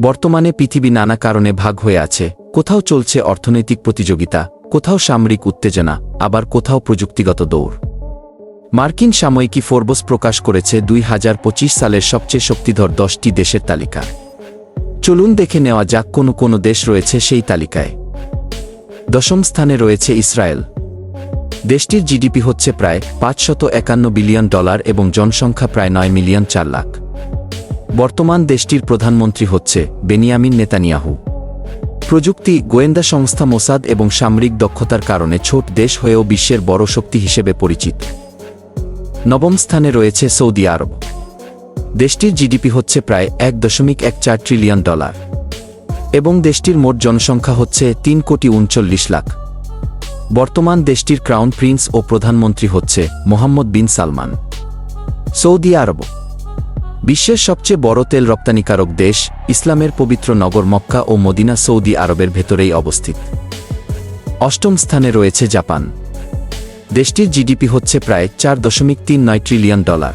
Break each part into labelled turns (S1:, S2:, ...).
S1: বর্তমানে পৃথিবী নানা কারণে ভাগ হয়ে আছে। কোথাও চলছে অর্থনৈতিক প্রতিযোগিতা, কোথাও সামরিক উত্তেজনা, আবার কোথাও প্রযুক্তিগত দৌড়। মার্কিন সাময়িকী ফোর্বস প্রকাশ করেছে দুই হাজার পঁচিশ সালের সবচেয়ে শক্তিধর দশটি দেশের তালিকা। চলুন দেখে নেওয়া যাক কোনো কোনো দেশ রয়েছে সেই তালিকায়। দশম স্থানে রয়েছে ইসরায়েল। দেশটির জিডিপি হচ্ছে প্রায় পাঁচশত একান্ন বিলিয়ন ডলার এবং জনসংখ্যা প্রায় নয় মিলিয়ন চার লাখ। বর্তমান দেশটির প্রধানমন্ত্রী হচ্ছে বেনিয়ামিন নেতানিয়াহু। প্রযুক্তি, গোয়েন্দা সংস্থা মোসাদ এবং সামরিক দক্ষতার কারণে ছোট দেশ হয়েও বিশ্বের বড় শক্তি হিসেবে পরিচিত। নবম স্থানে রয়েছে সৌদি আরব। দেশটির জিডিপি হচ্ছে প্রায় এক দশমিক এক চার ট্রিলিয়ন ডলার। এবং দেশটির মোট জনসংখ্যা হচ্ছে তিন কোটি উনচল্লিশ লাখ। বর্তমান দেশটির ক্রাউন প্রিন্স ও প্রধানমন্ত্রী হচ্ছে মোহাম্মদ বিন সালমান। সৌদি আরব বিশ্বের সবচেয়ে বড় তেল রপ্তানিকারক দেশ ইসলামের পবিত্র নগর মক্কা ও মদিনা সৌদি আরবের ভেতরেই অবস্থিত। অষ্টম স্থানে রয়েছে জাপান। দেশটির জিডিপি হচ্ছে প্রায় চার দশমিক তিন নয় ট্রিলিয়ন ডলার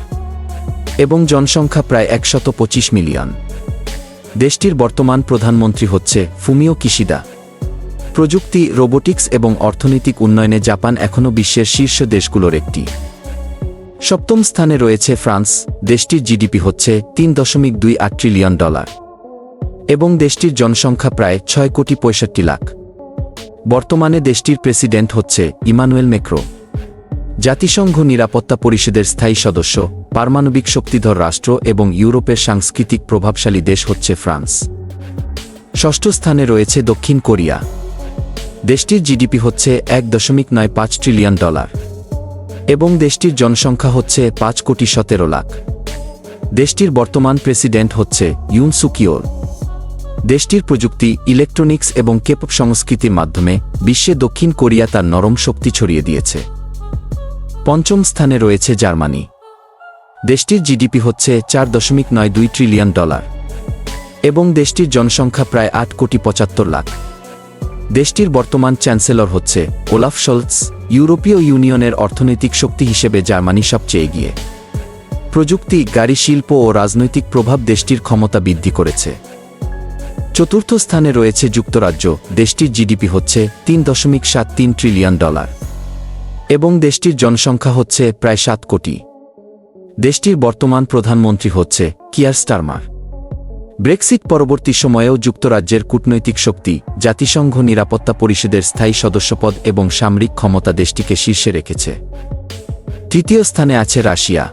S1: এবং জনসংখ্যা প্রায় একশত পঁচিশ মিলিয়ন। দেশটির বর্তমান প্রধানমন্ত্রী হচ্ছে ফুমিও কিশিদা। প্রযুক্তি, রোবোটিক্স এবং অর্থনৈতিক উন্নয়নে জাপান এখনও বিশ্বের শীর্ষ দেশগুলোর একটি। সপ্তম স্থানে রয়েছে ফ্রান্স, দেশটির জিডিপি হচ্ছে তিন দশমিক দুই আট ট্রিলিয়ন ডলার। এবং দেশটির জনসংখ্যা প্রায় ছয় কোটি পঁয়ষট্টি লাখ। বর্তমানে দেশটির প্রেসিডেন্ট হচ্ছে ইমানুয়েল মেক্রো। জাতিসংঘ নিরাপত্তা পরিষদের স্থায়ী সদস্য, পারমাণবিক শক্তিধর রাষ্ট্র এবং ইউরোপের সাংস্কৃতিক প্রভাবশালী দেশ হচ্ছে ফ্রান্স। ষষ্ঠ স্থানে রয়েছে দক্ষিণ কোরিয়া। দেশটির জিডিপি হচ্ছে এক দশমিক নয় পাঁচ ট্রিলিয়ন ডলার। এবং দেশটির জনসংখ্যা হচ্ছে পাঁচ কোটি সতেরো লাখ। দেশটির বর্তমান প্রেসিডেন্ট হচ্ছে ইউন সুকিওর দেশটির প্রযুক্তি, ইলেকট্রনিক্স এবং কেপপ সংস্কৃতির মাধ্যমে বিশ্বে দক্ষিণ কোরিয়া তার নরম শক্তি ছড়িয়ে দিয়েছে। পঞ্চম স্থানে রয়েছে জার্মানি। দেশটির জিডিপি হচ্ছে চার দশমিক নয় দুই ট্রিলিয়ন ডলার। এবং দেশটির জনসংখ্যা প্রায় আট কোটি পঁচাত্তর লাখ। দেশটির বর্তমান চ্যান্সেলর হচ্ছে ওলাফ শলৎস ইউরোপীয় ইউনিয়নের অর্থনৈতিক শক্তি হিসেবে জার্মানি সবচেয়ে এগিয়ে। প্রযুক্তি, গাড়ি শিল্প ও রাজনৈতিক প্রভাব দেশটির ক্ষমতা বৃদ্ধি করেছে। চতুর্থ স্থানে রয়েছে যুক্তরাজ্য, দেশটির জিডিপি হচ্ছে তিন দশমিক সাত তিন ট্রিলিয়ন ডলার। এবং দেশটির জনসংখ্যা হচ্ছে প্রায় সাত কোটি। দেশটির বর্তমান প্রধানমন্ত্রী হচ্ছে কিয়ার স্টারমার। ব্রেক্সিট পরবর্তী সময়েও যুক্তরাজ্যের কূটনৈতিক শক্তি, জাতিসংঘ নিরাপত্তা পরিষদের স্থায়ী সদস্যপদ এবং সামরিক ক্ষমতা দেশটিকে শীর্ষে রেখেছে। তৃতীয় স্থানে আছে রাশিয়া।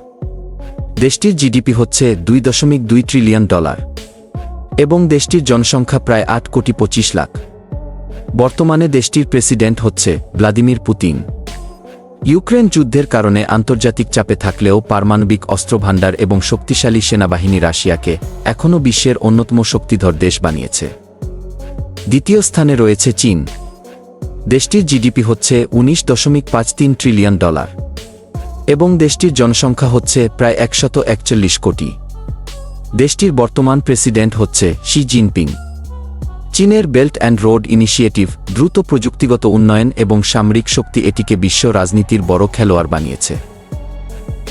S1: দেশটির জিডিপি হচ্ছে দুই দশমিক দুই ট্রিলিয়ন ডলার এবং দেশটির জনসংখ্যা প্রায় আট কোটি পঁচিশ লাখ। বর্তমানে দেশটির প্রেসিডেন্ট হচ্ছে ভ্লাদিমির পুতিন। ইউক্রেন যুদ্ধের কারণে আন্তর্জাতিক চাপে থাকলেও পারমাণবিক অস্ত্রভাণ্ডার এবং শক্তিশালী সেনাবাহিনী রাশিয়াকে এখনও বিশ্বের অন্যতম শক্তিধর দেশ বানিয়েছে। দ্বিতীয় স্থানে রয়েছে চীন। দেশটির জিডিপি হচ্ছে উনিশ দশমিক পাঁচ তিন ট্রিলিয়ন ডলার। এবং দেশটির জনসংখ্যা হচ্ছে প্রায় একশত একচল্লিশ কোটি। দেশটির বর্তমান প্রেসিডেন্ট হচ্ছে শি জিনপিং। চীনের বেল্ট অ্যান্ড রোড ইনিশিয়েটিভ দ্রুত প্রযুক্তিগত উন্নয়ন এবং সামরিক শক্তি এটিকে বিশ্ব রাজনীতির বড় খেলোয়াড় বানিয়েছে।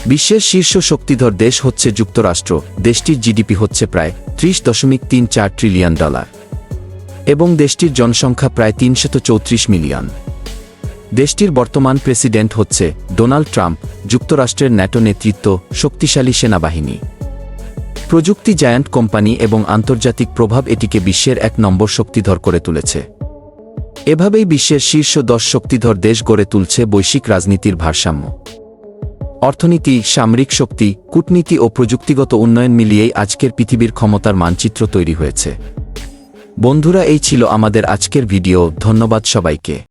S1: বিশ্বের শীর্ষ শক্তিধর দেশ হচ্ছে যুক্তরাষ্ট্র, দেশটির জিডিপি হচ্ছে প্রায় ত্রিশ দশমিক তিন চার ট্রিলিয়ন ডলার। এবং দেশটির জনসংখ্যা প্রায় তিনশত চৌত্রিশ মিলিয়ন। দেশটির বর্তমান প্রেসিডেন্ট হচ্ছে ডোনাল্ড ট্রাম্প, যুক্তরাষ্ট্রের ন্যাটো নেতৃত্ব শক্তিশালী সেনাবাহিনী। প্রযুক্তি জায়ান্ট কোম্পানি এবং আন্তর্জাতিক প্রভাব এটিকে বিশ্বের এক নম্বর শক্তিধর করে তুলেছে। এভাবেই বিশ্বের শীর্ষ দশ শক্তিধর দেশ গড়ে তুলছে বৈশ্বিক রাজনীতির ভারসাম্য। অর্থনীতি, সামরিক শক্তি, কূটনীতি ও প্রযুক্তিগত উন্নয়ন মিলিয়েই আজকের পৃথিবীর ক্ষমতার মানচিত্র তৈরি হয়েছে। বন্ধুরা, এই ছিল আমাদের আজকের ভিডিও। ধন্যবাদ সবাইকে।